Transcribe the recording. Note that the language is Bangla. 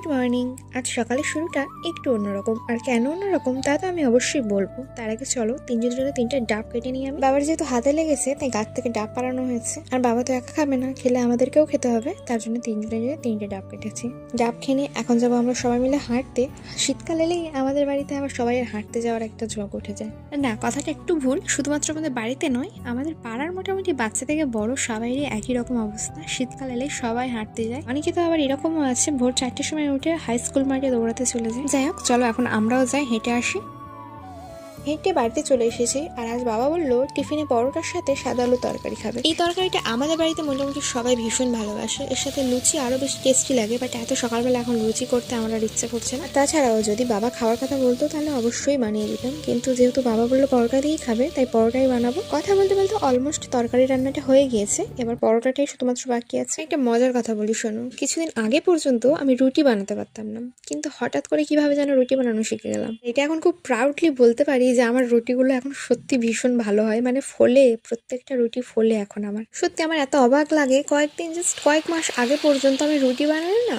Good morning. আজ সকালের শুরুটা একটু অন্যরকম। আর কেন অন্যরকম তা তো আমি অবশ্যই বলব। তার আগে চলো তিনজন জন্য তিনটা ডাব কেটে নিয়ে আমি। বাবার যেহেতু হাতে লেগেছে, তাই গাছ থেকে ডাব পাড়ানো হয়েছে। আর বাবা তো একা খাবে না, খেলে আমাদেরকেও খেতে হবে। তার জন্য তিনজনের জন্য তিনটে ডাব কেটেছি। ডাব খেয়ে এখন যাব আমরা সবাই মিলে হাঁটতে। শীতকাল এলেই আমাদের বাড়িতে আবার সবাই হাঁটতে যাওয়ার একটা ঝোঁক উঠে যায়। না, কথাটা একটু ভুল। শুধুমাত্র আমাদের বাড়িতে নয়, আমাদের পাড়ার মোটামুটি বাচ্চা থেকে বড় সবাইরই একই রকম অবস্থা। শীতকাল এলে সবাই হাঁটতে যায়। অনেকে তো আবার এরকমও আছে, ভোর চারটের সময় উঠে হাই স্কুল মার্কে দৌড়াতে চলে যাই। যাই হোক, চলো এখন আমরাও যাই, হেঁটে আসি। হেঁটে বাড়িতে চলে এসেছি আর আজ বাবা বলল টিফিনে পরোটার সাথে সাদা আলু তরকারি খাবে। এই তরকারিটা আমাদের বাড়িতে মোটামুটি সবাই ভীষণ ভালোবাসে। এর সাথে লুচি আরও বেশি টেস্টি লাগে বাট এত সকালবেলা এখন লুচি করতে আমার আর ইচ্ছে করছে না। তাছাড়াও যদি বাবা খাওয়ার কথা বলতো তাহলে অবশ্যই বানিয়ে দিতাম। কিন্তু যেহেতু বাবা বলল পরোটা দিয়েই খাবে তাই পরোটাই বানাবো। কথা বলতে বলতে অলমোস্ট তরকারি রান্নাটা হয়ে গিয়েছে। এবার পরোটাটাই শুধুমাত্র বাকি আছে। একটা মজার কথা বলি শোনো। কিছুদিন আগে পর্যন্ত আমি রুটি বানাতে পারতাম না। কিন্তু হঠাৎ করে কীভাবে যেন রুটি বানানো শিখে গেলাম। এটা এখন খুব প্রাউডলি বলতে পারি যে আমার রুটিগুলো এখন সত্যি ভীষণ ভালো হয়। মানে ফোলে, প্রত্যেকটা রুটি ফোলে এখন আমার। সত্যি আমার এত অবাক লাগে। কয়েকদিন জাস্ট কয়েক মাস আগে পর্যন্ত আমি রুটি বানাই না